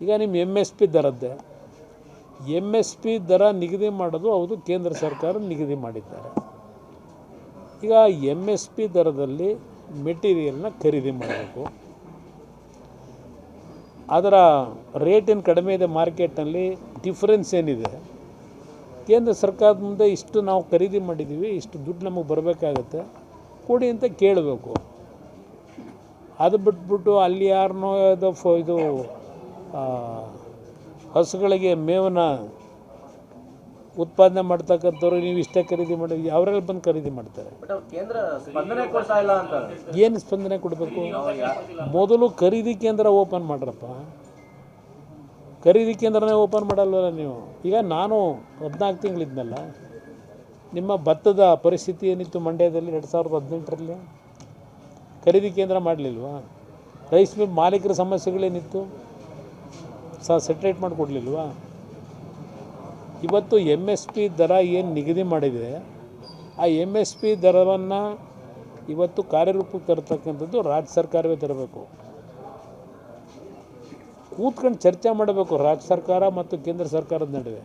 ಈಗ ನಿಮ್ಮ M S P ದರದ್ದೇ. ಎಂ ಎಸ್ ಪಿ ದರ ನಿಗದಿ ಮಾಡೋದು ಹೌದು, ಕೇಂದ್ರ ಸರ್ಕಾರ ನಿಗದಿ ಮಾಡಿದ್ದಾರೆ. ಈಗ ಎಂ ಎಸ್ ಪಿ ದರದಲ್ಲಿ ಮೆಟೀರಿಯಲ್ನ ಖರೀದಿ ಮಾಡಬೇಕು. ಅದರ ರೇಟ್ ಕಡಿಮೆ ಇದೆ ಮಾರ್ಕೆಟ್ನಲ್ಲಿ ಡಿಫ್ರೆನ್ಸ್ ಏನಿದೆ? ಕೇಂದ್ರ ಸರ್ಕಾರದ ಮುಂದೆ ಇಷ್ಟು ನಾವು ಖರೀದಿ ಮಾಡಿದ್ದೀವಿ ಇಷ್ಟು ದುಡ್ಡು ನಮಗೆ ಬರಬೇಕಾಗತ್ತೆ, ಕೊಡಿ ಅಂತ ಕೇಳಬೇಕು. ಅದು ಬಿಟ್ಬಿಟ್ಟು ಅಲ್ಲಿ ಯಾರನ್ನೋ ಇದು ಹಸುಗಳಿಗೆ ಮೇವನ್ನು ಉತ್ಪಾದನೆ ಮಾಡ್ತಕ್ಕಂಥವ್ರು ನೀವು ಇಷ್ಟೇ ಖರೀದಿ ಮಾಡಿ ಅವರೆಲ್ಲ ಬಂದು ಖರೀದಿ ಮಾಡ್ತಾರೆ. ಏನು ಸ್ಪಂದನೆ ಕೊಡಬೇಕು? ಮೊದಲು ಖರೀದಿ ಕೇಂದ್ರ ಓಪನ್ ಮಾಡ್ರಪ್ಪ. ಖರೀದಿ ಕೇಂದ್ರನೇ ಓಪನ್ ಮಾಡಲ್ವಲ್ಲ ನೀವು? ಈಗ ನಾನು ಹದಿನಾಲ್ಕು ತಿಂಗಳಿದ್ನಲ್ಲ ನಿಮ್ಮ ಭತ್ತದ ಪರಿಸ್ಥಿತಿ ಏನಿತ್ತು ಮಂಡ್ಯದಲ್ಲಿ ಎರಡು ಸಾವಿರದ ಹದಿನೆಂಟರಲ್ಲಿ? ಖರೀದಿ ಕೇಂದ್ರ ಮಾಡಲಿಲ್ವಾ? ರೈಸ್ ಮಿಲ್ ಮಾಲೀಕರ ಸಮಸ್ಯೆಗಳೇನಿತ್ತು? ಸ ಸೆಟ್ರೇಟ್ ಮಾಡಿಕೊಡ್ಲಿಲ್ವಾ? ಇವತ್ತು ಎಂ ಎಸ್ ಪಿ ದರ ಏನು ನಿಗದಿ ಮಾಡಿದೆ, ಆ ಎಂ ಎಸ್ ಪಿ ದರವನ್ನು ಇವತ್ತು ಕಾರ್ಯರೂಪಕ್ಕೆ ತರತಕ್ಕಂಥದ್ದು ರಾಜ್ಯ ಸರ್ಕಾರವೇ ತರಬೇಕು. ಕೂತ್ಕೊಂಡು ಚರ್ಚೆ ಮಾಡಬೇಕು ರಾಜ್ಯ ಸರ್ಕಾರ ಮತ್ತು ಕೇಂದ್ರ ಸರ್ಕಾರದ ನಡುವೆ.